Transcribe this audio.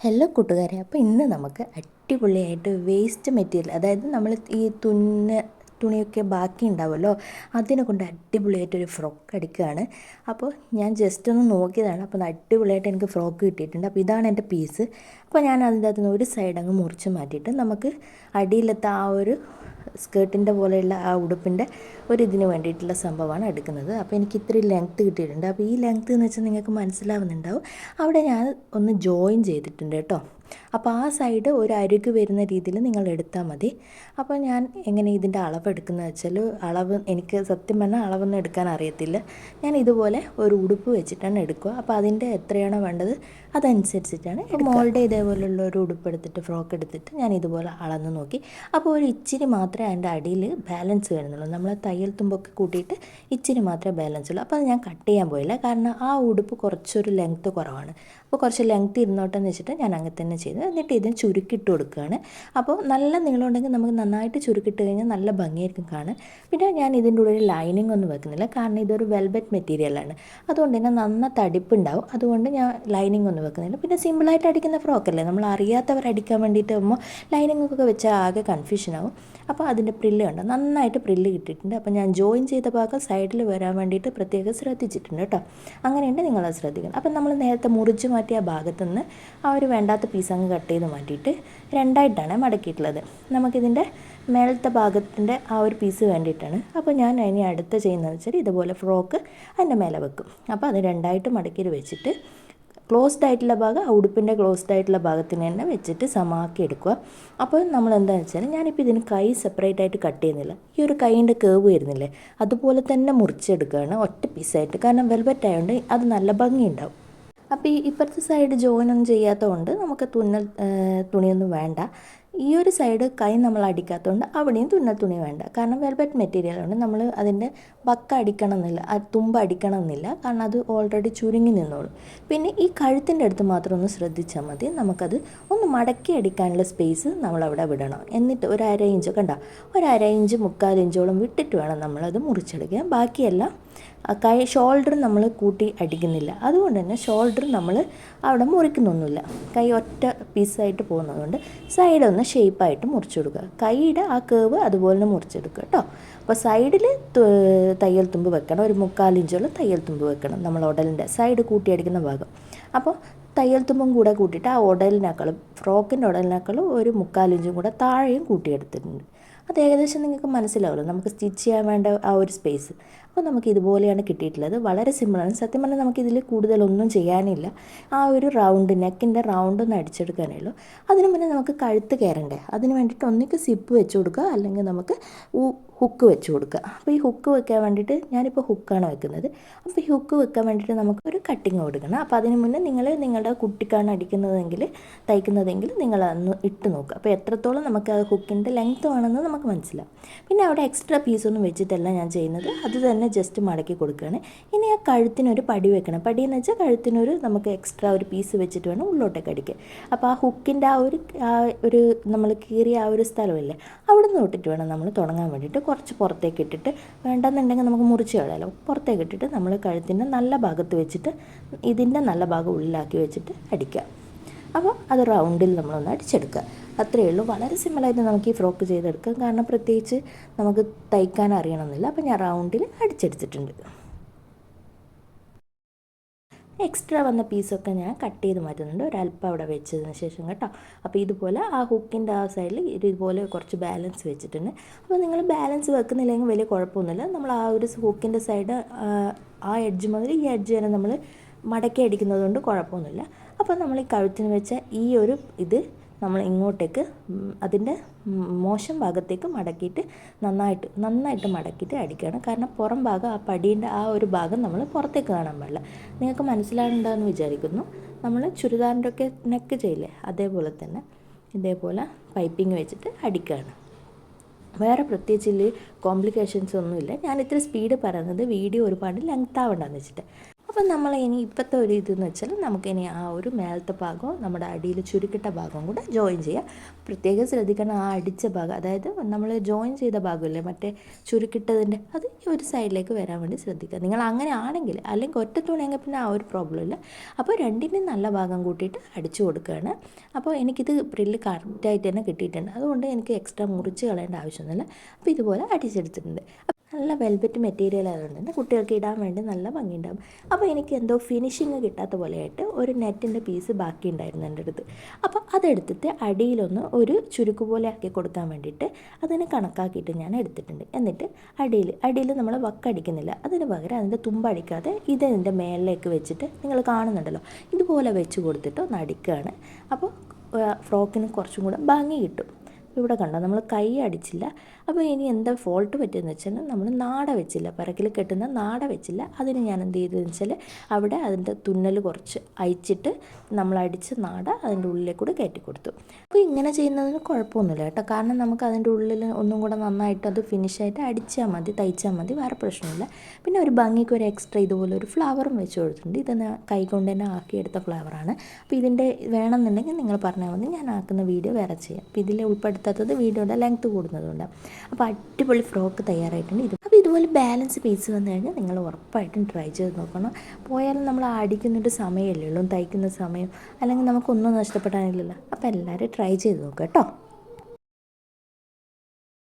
Hello കൂട്ടുകാരെ. അപ്പോൾ ഇന്ന് നമുക്ക് അടിപൊളിയായിട്ട് വേസ്റ്റ് മെറ്റീരിയൽ അതായത് നമ്മൾ ഈ തുന്ന തുണിയൊക്കെ ബാക്കി ഉണ്ടാവുമല്ലോ അതിനെ കൊണ്ട് അടിപൊളിയായിട്ടൊരു ഫ്രോക്ക് അടിക്കുകയാണ്. അപ്പോൾ ഞാൻ ജസ്റ്റ് ഒന്ന് നോക്കിയതാണ്. അപ്പോൾ അടിപൊളിയായിട്ട് എനിക്ക് ഫ്രോക്ക് കിട്ടിയിട്ടുണ്ട്. അപ്പോൾ ഇതാണ് എന്റെ പീസ് അപ്പോൾ ഞാൻ അതിന്റെ അകത്തുനിന്ന് ഒരു സൈഡ് അങ്ങ് മുറിച്ച് മാറ്റിയിട്ട് നമുക്ക് അടിയിലത്തെ ആ ഒരു സ്കേർട്ടിന്റെ പോലെയുള്ള ആ ഉടുപ്പിന്റെ ഒരു ഇതിന് വേണ്ടിയിട്ടുള്ള സംഭവമാണ് എടുക്കുന്നത്. അപ്പോൾ എനിക്ക് ഇത്രയും ലെങ്ത് കിട്ടിയിട്ടുണ്ട്. അപ്പോൾ ഈ ലെങ്ത് എന്ന് വെച്ചാൽ നിങ്ങൾക്ക് മനസ്സിലാവുന്നുണ്ടാവും. അവിടെ ഞാൻ ഒന്ന് ജോയിൻ ചെയ്തിട്ടുണ്ട് കേട്ടോ. അപ്പോൾ ആ സൈഡ് ഒരു അരുക്ക് വരുന്ന രീതിയിൽ നിങ്ങൾ എടുത്താൽ മതി. അപ്പോൾ ഞാൻ എങ്ങനെ ഇതിന്റെ അളവ് എടുക്കുന്നത് വെച്ചാൽ അളവ് എനിക്ക് സത്യം പറഞ്ഞാൽ അളവൊന്നും എടുക്കാൻ അറിയത്തില്ല. ഞാൻ ഇതുപോലെ ഒരു ഉടുപ്പ് വെച്ചിട്ടാണ് എടുക്കുക. അപ്പോൾ അതിന്റെ എത്രയാണോ വേണ്ടത് അതനുസരിച്ചിട്ടാണ് മോളുടെ ഇതേപോലുള്ള ഒരു ഉടുപ്പ് എടുത്തിട്ട് ഫ്രോക്ക് എടുത്തിട്ട് ഞാൻ ഇതുപോലെ അളന്ന് നോക്കി. അപ്പോൾ ഒരു ഇച്ചിരി മാത്രമേ അതിന്റെ അടിയിൽ ബാലൻസ് വരുന്നുള്ളൂ. നമ്മൾ തയ്യൽ തുമ്പൊക്കെ കൂട്ടിയിട്ട് ഇച്ചിരി മാത്രമേ ബാലൻസ് ഉള്ളൂ. അപ്പോൾ അത് ഞാൻ കട്ട് ചെയ്യാൻ പോയില്ല. കാരണം ആ ഉടുപ്പ് കുറച്ചൊരു ലെങ്ത്ത് കുറവാണ്. അപ്പോൾ കുറച്ച് ലെങ്ത് ഇരുന്നോട്ടെ എന്ന് വെച്ചിട്ട് ഞാൻ അങ്ങനെ തന്നെ ചെയ്തു. എന്നിട്ട് ഇതിന് ചുരുക്കിട്ട് കൊടുക്കുകയാണ്. അപ്പോൾ നല്ല നീളമുണ്ടെങ്കിൽ നമുക്ക് നന്നായിട്ട് ചുരുക്കിട്ട് കഴിഞ്ഞാൽ നല്ല ഭംഗിയായിരിക്കും കാണാൻ. പിന്നെ ഞാൻ ഇതിന്റെ ഉള്ളിൽ ലൈനിങ് ഒന്നും വെക്കുന്നില്ല. കാരണം ഇതൊരു വെൽബെറ്റ് മെറ്റീരിയലാണ് അതുകൊണ്ട് തന്നെ നന്ന തടിപ്പുണ്ടാവും. അതുകൊണ്ട് ഞാൻ ലൈനിങ് ഒന്നും വെക്കുന്നില്ല. പിന്നെ സിമ്പിളായിട്ട് അടിക്കുന്ന ഫ്രോക്കല്ലേ നമ്മൾ അറിയാത്തവർ അടിക്കാൻ വേണ്ടിയിട്ട് വരുമ്പോൾ ലൈനിങ് ഒക്കെ വെച്ചാൽ ആകെ കൺഫ്യൂഷൻ ആവും. അപ്പോൾ അതിന്റെ പ്രില്ല് കണ്ടോ? നന്നായിട്ട് പ്രില്ല് കിട്ടിയിട്ടുണ്ട്. അപ്പോൾ ഞാൻ ജോയിൻ ചെയ്ത ഭാഗം സൈഡിൽ വരാൻ വേണ്ടിയിട്ട് പ്രത്യേകം ശ്രദ്ധിച്ചിട്ടുണ്ട് കേട്ടോ. അങ്ങനെയുണ്ട്. നിങ്ങളത് ശ്രദ്ധിക്കണം. അപ്പം നമ്മൾ നേരത്തെ മുറിച്ച് മാറ്റിയ ഭാഗത്തു നിന്ന് ആ ഒരു വേണ്ടാത്ത പീസ് അങ്ങ് കട്ട് ചെയ്ത് മാറ്റിയിട്ട് രണ്ടായിട്ടാണ് മടക്കിയിട്ടുള്ളത്. നമുക്കിതിന്റെ മേളത്തെ ഭാഗത്തിന്റെ ആ ഒരു പീസ് വേണ്ടിയിട്ടാണ്. അപ്പോൾ ഞാൻ ഇനി അടുത്ത ചെയ്യുന്നത് വെച്ചാൽ ഇതുപോലെ ഫ്രോക്ക് അതിന്റെ മേലെ വെക്കും. അപ്പോൾ അത് രണ്ടായിട്ട് മടക്കി വെച്ചിട്ട് ക്ലോസ്ഡ് ആയിട്ടുള്ള ഭാഗം ആ ഉടുപ്പിന്റെ ക്ലോസ്ഡ് ആയിട്ടുള്ള ഭാഗത്തിന് തന്നെ വെച്ചിട്ട് സമാക്കി എടുക്കുക. അപ്പോൾ നമ്മൾ എന്താണെന്ന് വെച്ചാൽ ഞാനിപ്പോൾ ഇതിന് കൈ സെപ്പറേറ്റ് ആയിട്ട് കട്ട് ചെയ്യുന്നില്ല. ഈ ഒരു കൈയിന്റെ കേവ് വരുന്നില്ലേ അതുപോലെ തന്നെ മുറിച്ചെടുക്കുകയാണ് ഒറ്റ പീസായിട്ട് കാരണം വെൽവെറ്റ് ആയതുകൊണ്ട് അത് നല്ല ഭംഗിയുണ്ടാവും. അപ്പോൾ ഈ ഇപ്പുറത്തെ സൈഡ് ജോയിൻ ഒന്നും ചെയ്യാത്തതുകൊണ്ട് നമുക്ക് തുന്നൽ തുണിയൊന്നും വേണ്ട. ഈ ഒരു സൈഡ് കൈ നമ്മൾ അടിക്കാത്തതുകൊണ്ട് അവിടെയും തുന്നൽ തുണി വേണ്ട. കാരണം വെൽവെറ്റ് മെറ്റീരിയൽ ഉണ്ട് നമ്മൾ അതിന്റെ ബക്ക അടിക്കണം എന്നില്ല തുമ്പ് അടിക്കണം എന്നില്ല കാരണം അത് ഓൾറെഡി ചുരുങ്ങി നിന്നോളും. പിന്നെ ഈ കഴുത്തിന്റെ അടുത്ത് മാത്രം ഒന്ന് ശ്രദ്ധിച്ചാൽ മതി. നമുക്കത് ഒന്ന് മടക്കി അടിക്കാനുള്ള സ്പേസ് നമ്മളവിടെ വിടണം. എന്നിട്ട് ഒരു അര ഇഞ്ച് കണ്ട ഒരു അര ഇഞ്ച് മുക്കാൽ ഇഞ്ചോളം വിട്ടിട്ട് വേണം നമ്മളത് മുറിച്ചെടുക്കുക ബാക്കിയെല്ലാം കൈ ഷോൾഡർ നമ്മൾ കൂട്ടി അടിക്കുന്നില്ല. അതുകൊണ്ട് തന്നെ ഷോൾഡർ നമ്മൾ അവിടെ മുറിക്കുന്നൊന്നുമില്ല. കൈ ഒറ്റ പീസായിട്ട് പോകുന്നതുകൊണ്ട് സൈഡ് ഒന്ന് ഷേപ്പായിട്ട് മുറിച്ചു കൊടുക്കുക കൈയുടെ ആ കേവ് അതുപോലെ തന്നെ മുറിച്ചെടുക്കുക കേട്ടോ. അപ്പോൾ സൈഡിൽ തയ്യൽ തുമ്പ് വെക്കണം. ഒരു മുക്കാലിഞ്ചുള്ള തയ്യൽ തുമ്പ് വെക്കണം നമ്മൾ ഉടലിന്റെ സൈഡ് കൂട്ടി അടിക്കുന്ന ഭാഗം. അപ്പോൾ തയ്യൽ തുമ്പും കൂടെ കൂട്ടിയിട്ട് ആ ഉടലിനേക്കാളും ഫ്രോക്കിന്റെ ഉടലിനേക്കാളും ഒരു മുക്കാലിഞ്ചും കൂടെ താഴെയും കൂട്ടിയെടുത്തിട്ടുണ്ട് അത് ഏകദേശം നിങ്ങൾക്ക് മനസ്സിലാവുമല്ലോ. നമുക്ക് സ്റ്റിച്ച് ചെയ്യാൻ വേണ്ട ആ ഒരു സ്പേസ് അപ്പോൾ നമുക്ക് ഇതുപോലെയാണ് കിട്ടിയിട്ടുള്ളത്. വളരെ സിമ്പിളാണ് സത്യം പറഞ്ഞാൽ നമുക്ക് ഇതിൽ കൂടുതലൊന്നും ചെയ്യാനില്ല. ആ ഒരു റൗണ്ട് നെക്കിന്റെ റൗണ്ട് ഒന്ന് അടിച്ചെടുക്കാനേ ഉള്ളൂ. അതിന് മുന്നേ നമുക്ക് കഴുത്ത് കയറണ്ടേ? അതിന് വേണ്ടിയിട്ട് ഒന്നിക്ക് സിപ്പ് വെച്ച് കൊടുക്കുക. അല്ലെങ്കിൽ നമുക്ക് ഹുക്ക് വെച്ച് കൊടുക്കുക. അപ്പോൾ ഈ ഹുക്ക് വെക്കാൻ വേണ്ടിയിട്ട് ഞാനിപ്പോൾ ഹുക്കാണ് വെക്കുന്നത്. അപ്പോൾ ഈ ഹുക്ക് വെക്കാൻ വേണ്ടിയിട്ട് നമുക്ക് ഒരു കട്ടിങ് കൊടുക്കണം. അപ്പോൾ അതിന് മുന്നേ നിങ്ങൾ നിങ്ങളുടെ കുട്ടിക്കാണ് അടിക്കുന്നതെങ്കിൽ തയ്ക്കുന്നതെങ്കിൽ നിങ്ങൾ അന്ന് ഇട്ട് നോക്കുക. അപ്പോൾ എത്രത്തോളം നമുക്ക് ആ ഹുക്കിന്റെ ലെങ്ത് വേണമെന്ന് നമുക്ക് മനസ്സിലാവും. പിന്നെ അവിടെ എക്സ്ട്രാ പീസൊന്നും വെച്ചിട്ടല്ല ഞാൻ ചെയ്യുന്നത്. അത് തന്നെ ജസ്റ്റ് മടക്കി കൊടുക്കുകയാണ്. ഇനി ആ കഴുത്തിനൊരു പടി വെക്കണം. പടി എന്ന് വെച്ചാൽ കഴുത്തിനൊരു നമുക്ക് എക്സ്ട്രാ ഒരു പീസ് വെച്ചിട്ട് വേണം ഉള്ളോട്ടേക്ക് അടിക്കാൻ. അപ്പോൾ ആ ഹുക്കിന്റെ ആ ഒരു ആ ഒരു നമ്മൾ കീറിയ ആ ഒരു സ്ഥലമില്ലേ അവിടെ നിന്ന് തൊട്ടിട്ട് വേണം നമ്മൾ തുടങ്ങാൻ വേണ്ടിയിട്ട് കുറച്ച് പുറത്തേക്ക് ഇട്ടിട്ട് വേണ്ടെന്നുണ്ടെങ്കിൽ നമുക്ക് മുറിച്ച് കളയാലോ. പുറത്തേക്ക് ഇട്ടിട്ട് നമ്മൾ കഴുത്തിന്റെ നല്ല ഭാഗത്ത് വെച്ചിട്ട് ഇതിന്റെ നല്ല ഭാഗം ഉള്ളിലാക്കി വെച്ചിട്ട് അടിക്കുക. അപ്പോൾ അത് റൗണ്ടിൽ നമ്മളൊന്ന് അടിച്ചെടുക്കുക. അത്രയേ ഉള്ളൂ. വളരെ സിമ്പിളായിട്ട് നമുക്ക് ഈ ഫ്രോക്ക് ചെയ്തെടുക്കാം. കാരണം പ്രത്യേകിച്ച് നമുക്ക് തയ്ക്കാൻ അറിയണമെന്നില്ല. അപ്പോൾ ഞാൻ റൗണ്ടിൽ അടിച്ചെടുത്തിട്ടുണ്ട്. എക്സ്ട്രാ വന്ന പീസൊക്കെ ഞാൻ കട്ട് ചെയ്ത് മാറ്റുന്നുണ്ട്. ഒരല്പം അവിടെ വെച്ചതിന് ശേഷം കേട്ടോ. അപ്പോൾ ഇതുപോലെ ആ ഹുക്കിന്റെ ആ സൈഡിൽ ഇതുപോലെ കുറച്ച് ബാലൻസ് വെച്ചിട്ടുണ്ട്. അപ്പോൾ നിങ്ങൾ ബാലൻസ് വെക്കുന്നില്ലെങ്കിൽ വലിയ കുഴപ്പമൊന്നുമില്ല. നമ്മൾ ആ ഒരു ഹുക്കിന്റെ സൈഡ് ആ എഡ്ജ് മുതൽ ഈ എഡ്ജ് വരെ നമ്മൾ മടക്കി അടിക്കുന്നതുകൊണ്ട് കുഴപ്പമൊന്നുമില്ല. അപ്പോൾ നമ്മൾ ഈ കഴുത്തിന് വെച്ച ഈ ഒരു ഇത് നമ്മൾ ഇങ്ങോട്ടേക്ക് അതിന്റെ മോശം ഭാഗത്തേക്ക് മടക്കിയിട്ട് നന്നായിട്ട് നന്നായിട്ട് മടക്കിയിട്ട് അടിക്കണം കാരണം പുറം ഭാഗം ആ പടീന്റെ ആ ഒരു ഭാഗം നമ്മൾ പുറത്തേക്ക് കാണാൻ പാടില്ല. നിങ്ങൾക്ക് മനസ്സിലാകുന്നുണ്ടെന്ന് വിചാരിക്കുന്നു. നമ്മൾ ചുരിദാറിന്റെ ഒക്കെ നെക്ക് ചെയ്യില്ലേ അതേപോലെ തന്നെ ഇതേപോലെ പൈപ്പിംഗ് വെച്ചിട്ട് അടിക്കുകയാണ്. വേറെ പ്രത്യേകിച്ച് കോംപ്ലിക്കേഷൻസ് ഒന്നുമില്ല. ഞാൻ ഇത്ര സ്പീഡ് പറയുന്നത് വീഡിയോ ഒരുപാട് ലെങ്ത് ആവണ്ടെന്ന് വെച്ചിട്ട്. അപ്പം നമ്മൾ ഇനി ഇപ്പോഴത്തെ ഒരു ഇതെന്ന് വെച്ചാൽ നമുക്കിനി ആ ഒരു മേലത്തെ ഭാഗവും നമ്മുടെ അടിയിൽ ചുരുക്കിട്ട ഭാഗവും കൂടെ ജോയിൻ ചെയ്യാം. പ്രത്യേകം ശ്രദ്ധിക്കണം ആ അടിച്ച ഭാഗം. അതായത് നമ്മൾ ജോയിൻ ചെയ്ത ഭാഗമില്ലേ മറ്റേ ചുരുക്കിട്ടതിന്റെ അത് ഈ ഒരു സൈഡിലേക്ക് വരാൻ വേണ്ടി ശ്രദ്ധിക്കുക. നിങ്ങൾ അങ്ങനെ ആണെങ്കിൽ അല്ലെങ്കിൽ ഒറ്റ തുണിയെങ്കിൽ പിന്നെ ആ ഒരു പ്രോബ്ലം ഇല്ല. അപ്പോൾ രണ്ടിന്റെയും നല്ല ഭാഗം കൂട്ടിയിട്ട് അടിച്ചു കൊടുക്കുകയാണ്. അപ്പോൾ എനിക്കിത് പ്രില്ല് കറക്റ്റായിട്ട് തന്നെ കിട്ടിയിട്ടുണ്ട്. അതുകൊണ്ട് എനിക്ക് എക്സ്ട്രാ മുറിച്ച് കളയേണ്ട ആവശ്യമൊന്നുമില്ല. അപ്പോൾ ഇതുപോലെ അടിച്ചെടുത്തിട്ടുണ്ട്. നല്ല വെൽവെറ്റ് മെറ്റീരിയൽ ആയതുകൊണ്ട് കുട്ടികൾക്ക് ഇടാൻ വേണ്ടി നല്ല ഭംഗിയുണ്ടാകും അപ്പോൾ എനിക്ക് എന്തോ ഫിനിഷിങ് കിട്ടാത്ത പോലെയായിട്ട് ഒരു നെറ്റിന്റെ പീസ് ബാക്കി ഉണ്ടായിരുന്നു എന്റെ അടുത്ത്. അപ്പോൾ അതെടുത്തിട്ട് അടിയിലൊന്ന് ഒരു ചുരുക്ക് പോലെ ആക്കി കൊടുക്കാൻ വേണ്ടിയിട്ട് അതിനെ കണക്കാക്കിയിട്ട് ഞാൻ എടുത്തിട്ടുണ്ട്. എന്നിട്ട് അടിയിൽ അടിയിൽ നമ്മൾ വക്കടിക്കുന്നില്ല അതിന് പകരം അതിന്റെ തുമ്പടിക്കാതെ ഇതിന്റെ മേളിലേക്ക് വെച്ചിട്ട് നിങ്ങൾ കാണുന്നുണ്ടല്ലോ ഇതുപോലെ വെച്ച് കൊടുത്തിട്ട് ഒന്ന് അടിക്കുകയാണ്. അപ്പോൾ ഫ്രോക്കിന് കുറച്ചും കൂടെ ഭംഗി കിട്ടും. ഇവിടെ കണ്ടോ? നമ്മൾ കൈ അടിച്ചില്ല. അപ്പോൾ ഇനി എന്താ ഫോൾട്ട് പറ്റിയെന്ന് വെച്ചാൽ നമ്മൾ നാട വെച്ചില്ല. പിറകിൽ കെട്ടുന്ന നാട വെച്ചില്ല. അതിന് ഞാൻ എന്ത് ചെയ്തതെന്ന് വെച്ചാൽ അവിടെ അതിന്റെ തുന്നൽ കുറച്ച് അയച്ചിട്ട് നമ്മൾ അടിച്ച് നാട അതിന്റെ ഉള്ളിലേക്ക് കൂടെ കയറ്റി കൊടുത്തു. അപ്പോൾ ഇങ്ങനെ ചെയ്യുന്നതിന് കുഴപ്പമൊന്നുമില്ല കേട്ടോ. കാരണം നമുക്ക് അതിന്റെ ഉള്ളിൽ ഒന്നും കൂടെ നന്നായിട്ട് അത് ഫിനിഷ് ആയിട്ട് അടിച്ചാൽ മതി തയ്ച്ചാൽ മതി വേറെ പ്രശ്നമില്ല. പിന്നെ ഒരു ഭംഗിക്ക് ഒരു എക്സ്ട്രാ ഇതുപോലെ ഒരു ഫ്ലവറും വെച്ച് കൊടുത്തിട്ടുണ്ട്. ഇത് ഞാൻ കൈ കൊണ്ട് തന്നെ ആക്കിയെടുത്ത ഫ്ലവറാണ് അപ്പോൾ ഇതിന്റെ വേണമെന്നുണ്ടെങ്കിൽ നിങ്ങൾ പറഞ്ഞാൽ മതി. ഞാൻ ആക്കുന്ന വീഡിയോ വേറെ ചെയ്യാം. അപ്പോൾ ഇതിൽ ഉൾപ്പെടുത്താത്തത് വീഡിയോയുടെ ലെങ്ത് കൂടുന്നതുകൊണ്ട്. അപ്പോൾ അടിപൊളി ഫ്രോക്ക് തയ്യാറായിട്ടുണ്ട്. ഇത് അപ്പോൾ ഇതുപോലെ ബാലൻസ് പീസ് വന്നു കഴിഞ്ഞാൽ നിങ്ങൾ ഉറപ്പായിട്ടും ട്രൈ ചെയ്ത് നോക്കണം. പോയാലും നമ്മൾ അടിക്കുന്നൊരു സമയമല്ലേ ഉള്ളൂ തയ്ക്കുന്ന സമയം. അല്ലെങ്കിൽ നമുക്കൊന്നും നഷ്ടപ്പെടാനില്ലല്ലോ. അപ്പോൾ എല്ലാവരും ട്രൈ ചെയ്ത് നോക്കാം കേട്ടോ.